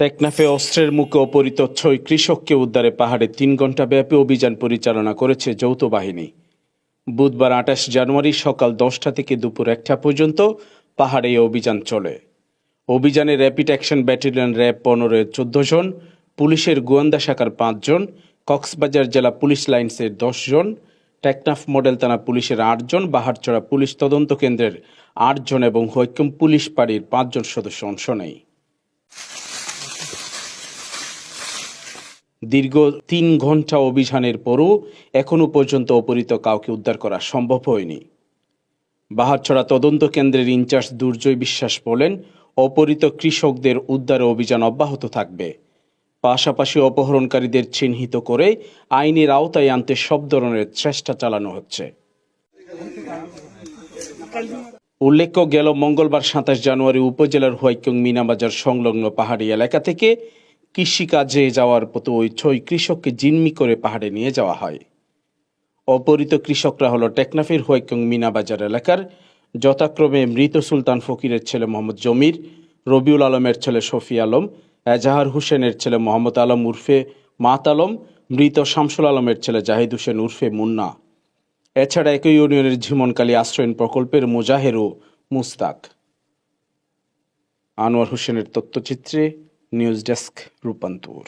টেকনাফে অস্ত্রের মুখে অপহৃত ছয় কৃষককে উদ্ধারে পাহাড়ে তিন ঘণ্টা ব্যাপী অভিযান পরিচালনা করেছে যৌথ বাহিনী। বুধবার আঠাশ জানুয়ারি সকাল দশটা থেকে দুপুর একটা পর্যন্ত পাহাড়ে এই অভিযান চলে। অভিযানে র্যাপিড অ্যাকশন ব্যাটালিয়ন র্যাব পনেরোর চোদ্দ জন, পুলিশের গোয়েন্দা শাখার পাঁচজন কক্সবাজার জেলা পুলিশ লাইন্সের দশ জন, টেকনাফ মডেল থানা পুলিশের আটজন বাহারচড়া পুলিশ তদন্ত কেন্দ্রের আটজন এবং হৈকম পুলিশ পাড়ির পাঁচজন সদস্য অংশ নেয়। দীর্ঘ তিন ঘণ্টা অভিযানের পরও এখনও পর্যন্ত অপহৃত কাউকে উদ্ধার করা সম্ভব হয়নি। বাহারছড়া তদন্ত কেন্দ্রের ইনচার্জ দুর্জয় বিশ্বাস বলেন, অপহৃত কৃষকদের উদ্ধারে অভিযান অব্যাহত থাকবে। পাশাপাশি অপহরণকারীদের চিহ্নিত করে আইনের আওতায় আনতে সব ধরনের চেষ্টা চালানো হচ্ছে। উল্লেখ্য, গেল মঙ্গলবার সাতাশ জানুয়ারি উপজেলার হোয়াইকং মিনাবাজার সংলগ্ন পাহাড়ি এলাকা থেকে কৃষিকাজে যাওয়ার পথে ওই কৃষককে জিম্মি করে পাহাড়ে নিয়ে যাওয়া হয়। অপহৃত কৃষকরা হলো টেকনাফের হোয়াইকং মিনাবাজার এলাকার, যথাক্রমে মৃত সুলতান ফকিরের ছেলে মোহাম্মদ জমির, রবিউল আলমের ছেলে শফি আলম, এজাহার হোসেনের ছেলে মোহাম্মদ আলম উর্ফে মাত আলম, মৃত শামসুল আলমের ছেলে জাহিদ হোসেন উর্ফে মুন্না। এছাড়া একই ইউনিয়নের ঝিমনকালী আশ্রয়ণ প্রকল্পের মুজাহের ও মুস্তাক। আনোয়ার হোসেনের তথ্যচিত্রে নিউজ ডেস্ক রূপান্তর